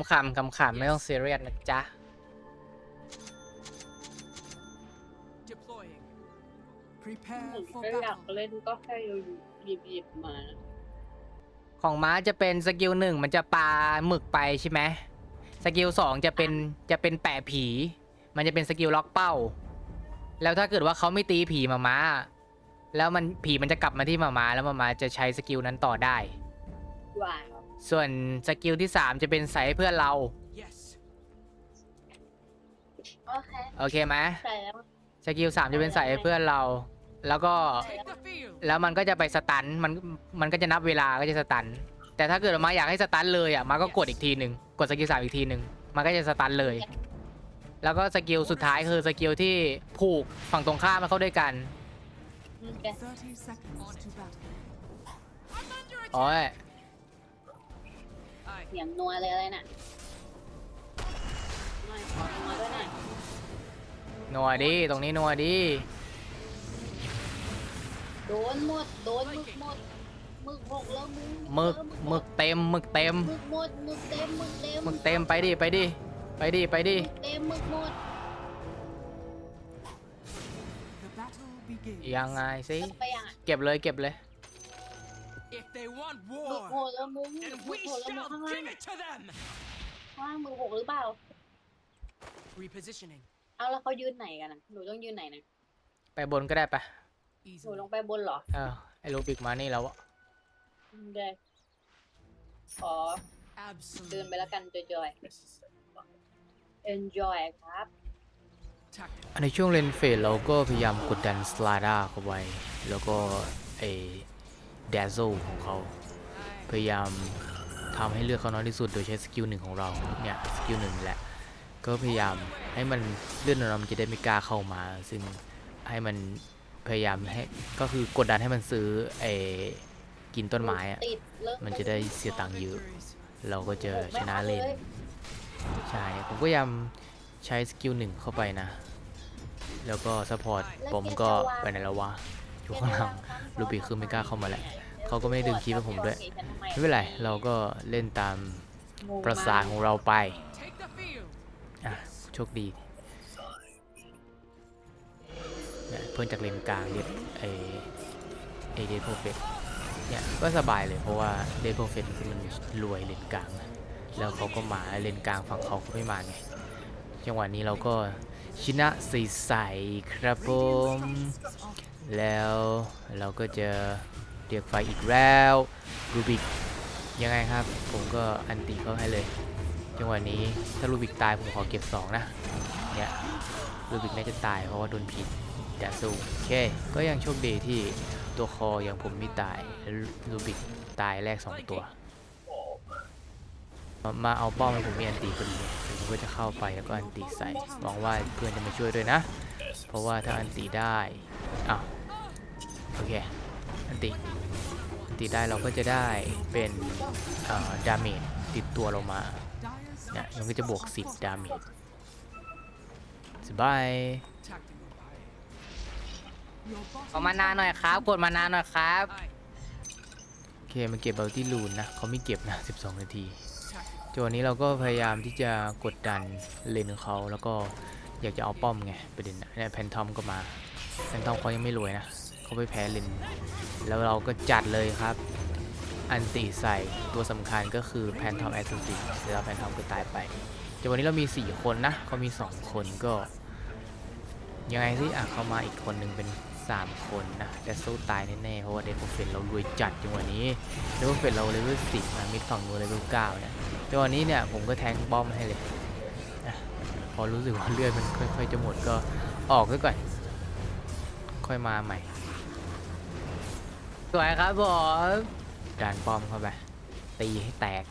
ำขำขำขำไม่ต้องซีเรียสนะจ๊ะ Deploying. ห Prepare นู for ก็อยาก battle. เล่นก็แค่หยิบหยิบมาของม้าจะเป็นสกิลหนึ่งมันจะปาหมึกไปใช่ไหมสกิลสองจะเป็นจะเป็นแปะผี มันจะเป็นสกิลล็อกเป้า แล้วถ้าเกิดว่าเขาไม่ตีผีมาม้า แล้วมันผีมันจะกลับมาที่มาม้าแล้วมาม้าจะใช้สกิลนั้นต่อได้ว้าว ส่วนสกิลที่สามจะเป็นใส่ให้เพื่อนเรา Yes. โอเคโอเคไหมใส่แล้วสกิลสามจะเป็นใส่ให้เพื่อนเรา แล้วก็ Take the field. แล้วมันก็จะไปสตันมันมันก็จะนับเวลาก็จะสตัน แต่ถ้าเกิดมาอยากให้สตันเลยอะมาก็กดอีกทีหนึ่งกดสกิลสามอีกทีหนึ่งมันก็จะสตันเลย แล้วก็สกิลสุดท้ายคือสกิลที่ผูกฝั่งตรงข้ามมาเข้าด้วยกันโอเค30 seconds to battle. โอ้ย Aye. เสียงนัวเลยอะไรน่ะหน่อยขอนัวด้วยหน่อยนัวดิตรงนี้นัวดิโดนหมดโดนหมึกหมดหมึกหกแล้วมึงหมึกหมึกเต็มหมึกเต็มหมึกหมดหมึกเต็มหมึกเต็มหมึกเต็มไปดิไปดิไปดิไปดิหมึกเต็มหมึกหมด The battle begins. ยังไงสิจะไปยังอะเก็บเลยเก็บเลย If they want หมึกโห war, ดแล้วมึงห then มึ we กโหดแล้วมึง shall ข้างล่าง give it to them. ข้างล่างหมึกหกหรือเปล่า Repositioning. เอาแล้วเขายืนไหนกันนะหนูต้องยืนไหนนะไปบนก็ได้ปะหนู Easily. ลงไปบนเหรอเออไอ้ลูบิกมานี่แล้วอะเดยขอเดิน Absolute ไปแล้วกันจอยๆ enjoy ครับ tactic. ในช่วงเลนเฟสเราก็พยายามกดดันสลาด้าเข้าไว้ แล้วก็ไอ้ แดซ l ของเขา พยายามทำให้เลือดเขาน้อยที่สุด โดยใช้สกิลหนึ่งของเรา เนี่ย สกิลหนึ่งแหละ ก็พยายามให้มันเลือดน้อยๆมันจะได้ไม่กล้าเข้ามา ซึ่งให้มันพยายามให้ ก็คือกดดันให้มันซื้อไอ้กินต้นไม้อะติดเลิกมันจะได้เสียตังค์เยอะ Victories. เราก็จะชนะเลนไม่ใช่ ผมก็พยายามใช้สกิลหนึ่งเข้าไปนะ แล้วก็ซัพพอร์ตผมก็ไปไหนแล้ววะอยู่ข้างหลังลูบิกคือไม่กล้าเข้ามาแหละ เขาก็ไม่ได้ดึงคีย์ให้ผมด้วย ไม่เป็นไร เราก็เล่นตามประสาของเราไป Take the field. อะโชคดีเนี่ยเพื่อนจากเลนกลางเรียกไอไอเดทโปรเฟตเนี่ยก็สบายเลยเพราะว่าเดทโปรเฟตคือมันรวยเลนกลางนะแล้วเขาก็มาเลนกลางฝั่งเขาก็ไม่มาไงจังหวะนี้เราก็ชนะใสๆครับผมแล้วเราก็จะ เรียกไฟอีกแล้วรูบิกยังไงครับ ผมก็อันติเขาให้เลยจังหวะนี้ถ้ารูบิกตายผมขอเก็บ 2 นะเนี่ยรูบิกน่าจะตายเพราะว่าโดนพิษแต่สู้โอเค ก็ยังโชคดีที่ตัวคออย่างผมไม่ตายแล้วรูบิกตายแรก 2 ตัวมามาเอาป้อมให้ผมมีอันตีพอดีเดี๋ยวผมก็จะเข้าไปแล้วก็อันตีใส่หวังว่าเพื่อนจะมาช่วยด้วยนะ เพราะว่าถ้าอันตีได้อ้าวโอเค อันตี ตีได้เราก็จะได้เป็นดาเมจติดตัวเรามา Dire เนี่ยมันก็จะบวก 10 ดาเมจสบาย tactical. ขอมานาหน่อยครับ กดมานาหน่อยครับ Aye. โอเคมาเก็บเบลตี้ลูนนะเขาไม่เก็บนะ 12 นาที Tactical. จนวันนี้เราก็พยายามที่จะกดดันเลนเขาแล้วก็อยากจะเอาป้อมไงประเด็นนะเนี่ยแพนทอมก็มาแพนทอมเขายังไม่รวยนะ เขาไปแพ้เลนแล้วเราก็จัดเลยครับ อันติใส่ตัวสำคัญก็คือแพนทอมแอสซิสติแล้วแพนทอมก็ตายไปจนวันนี้เรามี 4 คนนะเขามี 2 คนก็ ยังไงสิอะเขามาอีกคนหนึ่งเป็น 3 คนนะแต่สู้ตายแน่ๆเพราะว่าเดนโปรเฟนเรารวยจัดจังหวะนี้เดนโปรเฟนเราเลเวลสิบมิดฝั่งนู้นเลเวลเก้าเนี่ยจังหวะนี้เนี่ยผมก็แทงป้อมให้เลยพอรู้สึกว่าเลือดมันค่อยๆจะหมดก็ออกซะก่อน ค่อยมาใหม่ สวยครับผมดันป้อมเข้าไปตีให้แตก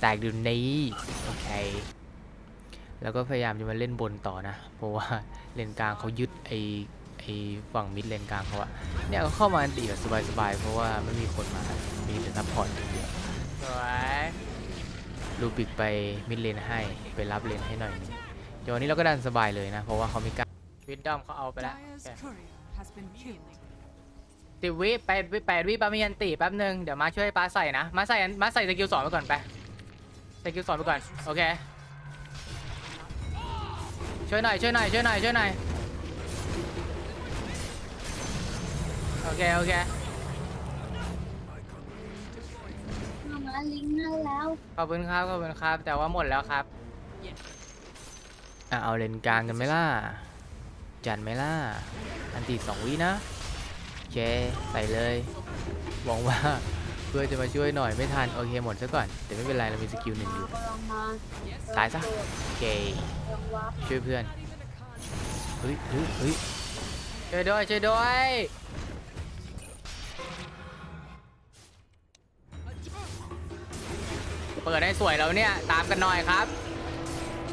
แตกเดี๋ยวนี้โอเค แล้วก็พยายามจะมาเล่นบนต่อนะ เพราะว่าเลนกลางเขายึดไอไอฝั่งมิดเลนกลางเขาอะเนี่ยเขาเข้ามาอันตีแบบสบายๆ เพราะว่าไม่มีคนมา มีแต่ซัพพอร์ตอย่างเดียวสวยลูบิกไปมิดเลนให้ไปรับเลนให้หน่อยหนึงเดี๋ยววันนี้เราก็ดันสบายเลยนะ เพราะว่าเขามีการวิดดอมเขาเอาไปแล้ว Dire's courier has been killed. สิบวิแปดวิแปดวิปามีอันตีแป๊บนึง เดี๋ยวมาช่วยปาใส่นะ มาใส่อันมาใส่สกิลสองไปก่อนไปสกิลสอนไปก่อน โอเค ช่วยหน่อยช่วยหน่อยช่วยหน่อยช่วยหน่อย โอเค โอเคมามาลิงก์ให้แล้ว ขอบคุณครับขอบคุณครับ แต่ว่าหมดแล้วครับอะเอาเลนกลางกันไหมล่ะ จัดไหมล่ะ อันตีสองวินะโอ เค ใส่เลยหวังว่าเพื่อจะมาช่วยหน่อยไม่ทัน โอเคหมดซะก่อน แต่ไม่เป็นไรเรามีสกิลหนึ่งอยู่ตายซะโอเคช่วยเพื่อนเฮ้ยเฮ้ยเฮ้ยช่วยด้วยช่วยด้วยเปิดให้สวยแล้วเนี่ย ตามกันหน่อยครับ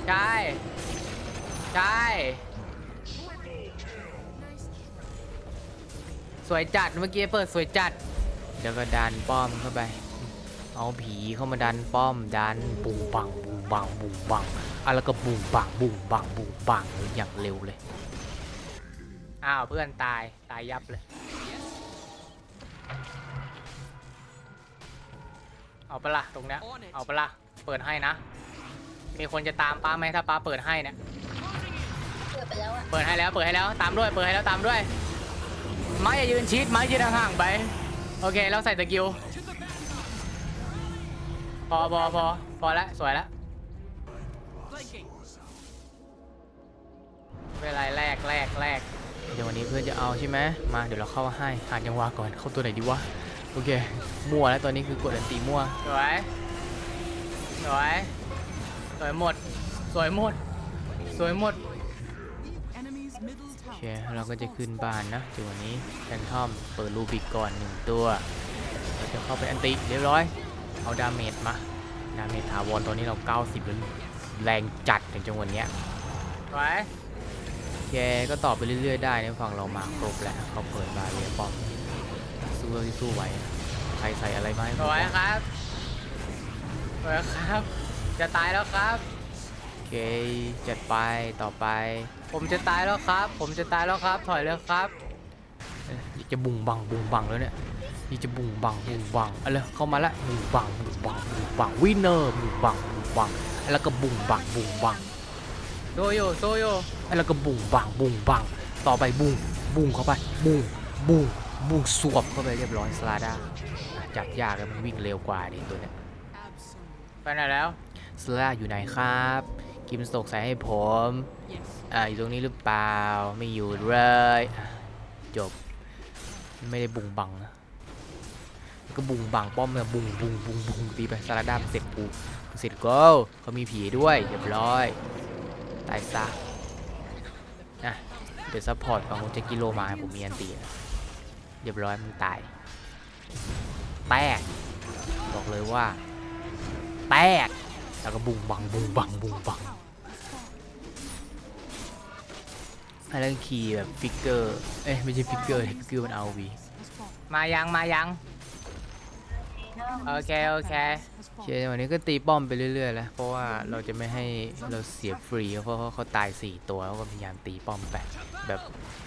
ใช่ ใช่ สวยจัดเมื่อกี้เปิดสวยจัดเดี๋ยวก็ดันป้อมเข้าไป เอาผีเข้ามาดันป้อมดันบุงบังบุงบังบุงบังอะแล้วก็บุงบังบุงบังบุงบังอย่างเร็วเลยอ้าวเพื่อนตายตายยับเลย เอาปะละตรงเนี้ยเอาปะละเปิดให้นะ มีคนจะตามป้าไหมถ้าป้าเปิดให้เนี่ยเปิดไปแล้วอะเปิดให้แล้วเปิดให้แล้วตามด้วยเปิดให้แล้วตามด้วย ไม้อย่ายืนชิดไม้ยืนห่างๆไป โอเคแล้วใส่ตะกิว พอพอพอพอแล้วสวยแล้วเวลาแรกแรกแรกเดี๋ยววันนี้เพื่อนจะเอาใช่ไหมมาเดี๋ยวเราเข้าให้หาจังหวะก่อนเข้าตัวไหนดีวะโอเคมั่วแล้วตอนนี้คือกดอันตีมั่วสวยสวยสวยหมดสวยหมดสวยหมด ค tower. เราก็จะขึ้นบ้านนะจังหวะนี้แฟนทอมเปิดรูบิกก่อนหนึ่งตัว เราจะเข้าไปอันติเรียบร้อย เอาดาเมจมา ดาเมจถาวรตอนนี้เรา 90แล้วนี่แรงจัดถึงจังหวะเนี้ยไว้แกก็ตอบไปเรื่อยๆได้ในะฝั่งเรามาครบแล้วเขาเปิดบาเรียป้อมสู้เท่าที่สู้ไหวใครใส่อะไรมาให้สวยครับสวยครับ จะตายแล้วครับโอ เคจัดไปต่อไป ผมจะตายแล้วครับ ผมจะตายแล้วครับ ถอยแล้วครับเอ้ยอยากจะบุงบังบุงบังแล้วเนี่ยอยากจะบุงบังบุงบังอะไรเข้ามาละบุงบังบุงบังบุงบังวินเนอร์บุงบังบุงบังแล้วก็บุงบังบุงบังโซโยโซโยแล้วก็บุงบังบุงบังต่อไปบุงบุงเข้าไปบุงบุงบุงสวบเข้าไปเรียบร้อยสลาด้าจับยากแล้วมันวิ่งเร็วกว่าดิตัวเนี้ย Absolute. ไปไหนแล้วสลาอยู่ไหนครับ กิมสโตกใส่ให้ผม Yes. อ่าอยู่ตรงนี้หรือเปล่า ไม่อยู่เลยอะจบ ไม่ได้บุงบังนะแล้วก็บุงบังป้อมเนี่ยบุงบุงบุงบุงตีไปสารดามเสร็จปูเสร็จก็เขามีผีด้วยเรียบร้อย ตายซะนะเดี๋ยวซัพพอร์ตของเจกิโลมาให้ผมมีอันตีนะเรียบร้อยมันตาย แตก บอกเลยว่า แตก แล้วก็บุงบังบุงบังบุงบังอันนั้นคีย์แบบฟิกเกอร์ เอ้ยไม่ใช่ฟิกเกอร์ฟิกเกอร์มันเอาวี Has fallen. มายังมายัง โอเคโอเค Has โอเค fallen. วันนี้ก็ตีป้อมไปเรื่อยๆแล้วเพราะว่าเราจะไม่ให้เราเสียฟรีเพราะว่าเขาตาย4ตัวแล้วก็พยายามตีป้อมไปแบบ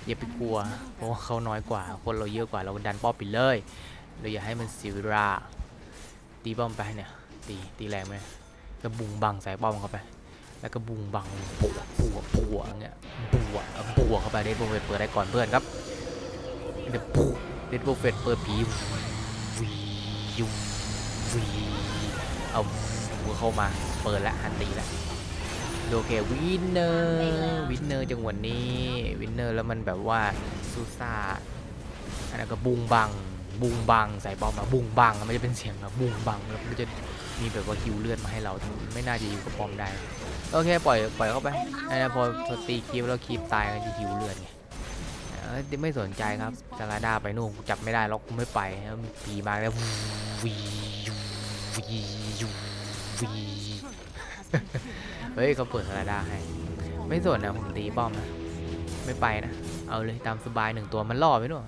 อย่าไปกลัว เพราะว่าเขาน้อยกว่า คนเราเยอะกว่าเราดันป้อมไปเลย เราอย่าให้มันเสียเวลาตีป้อมไปเนี่ยตีตีแรงไหม ก็บุงบังใส่ป้อมเข้าไป แล้วก็บุงบังปัวปัวปัวเงี้ยปัวปัวเข้าไปเดดโบเฟตเปิดได้ก่อนเพื่อนครับเดดปูเดดโบเฟตเปิดผีวียูวีเอาหัวเข้ามาเปิดแล้วหันตีแล้วโอเควินเนอร์วินเนอร์จังหวะนี้วินเนอร์แล้วมันแบบว่าซูซ่าอันนั้นก็บุงบังบุงบังใส่บอมมาบุงบังมันจะเป็นเสียงแบบบุงบังแล้วมันจะมีแบบว่าฮิวเลือด ให้เราไม่น่าจะอยู่กับปอมได้ โอเคปล่อยปล่อยเข้าไปอันนี้พอตีคีบแล้วคีบตายมันจะหิวเลือดไงไม่สนใจครับซาลาดาไปนู่นจับไม่ได้ล็อกกูไม่ไปแล้วมีผีมาแล้ววีวีวีเฮ้ยเขาเปิดซาลาดาให้ ไม่สนนะผมตีป้อมนะไม่ไปนะ เอาเลยตามสบายหนึ่งตัวมันล่อไปนู่น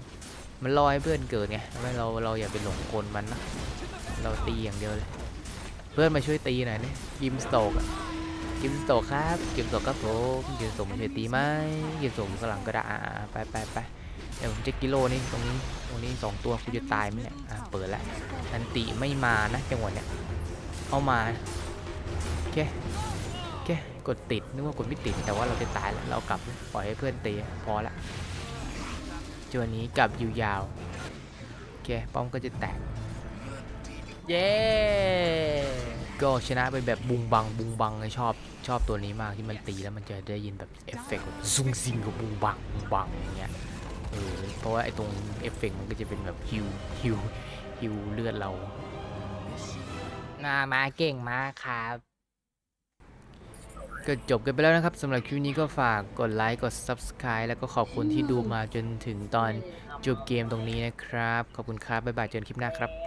มันล่อให้เพื่อนเกิดไงไม่เราเราอย่าไปหลงกลมันนะเราตีอย่างเดียวเลย เพื่อนมาช่วยตีหน่อยนี่ยิมสโตกกิมสโตกครับกิมสโตกครับผมกิมสโตกมันจะตีไหมกิมสโตกข้างหลังก็ได้ไปไปไปเดี๋ยวผมจะกิโลนี่ตรงนี้ตรงนี้สองตัวกูจะตายไหมเนี่ยอะเปิดแล้วอันติไม่มานะจังหวะเนี้ยเอามาโอเคโอเคกดติดนึกว่ากดไม่ติดแต่ว่าเราจะตายแล้วเรากลับปล่อยให้เพื่อนตีพอละจวนนี้กลับอยู่ยาวโอเคป้อมก็จะแตก เย้ ก็ชนะไปแบบบุงบังบุงบังเลยชอบชอบตัวนี้มากที่มันตีแล้วมันจะได้ยินแบบเอฟเฟกต์แบบซุงซิงกับบุงบังบุงบังอย่างเงี้ยเออเพราะว่าไอ้ตรงเอฟเฟกต์มันก็จะเป็นแบบฮิวฮิวฮิวเลือดเรานามาเก่งมากครับ ก็จบกันไปแล้วนะครับสำหรับคลิปนี้ก็ฝากกดไลค์กด Subscribe แล้วก็ขอบคุณที่ดูมาจนถึงตอนจบเกมตรงนี้นะครับ ขอบคุณครับ บ๊ายบายเจอกันคลิปหน้าครับ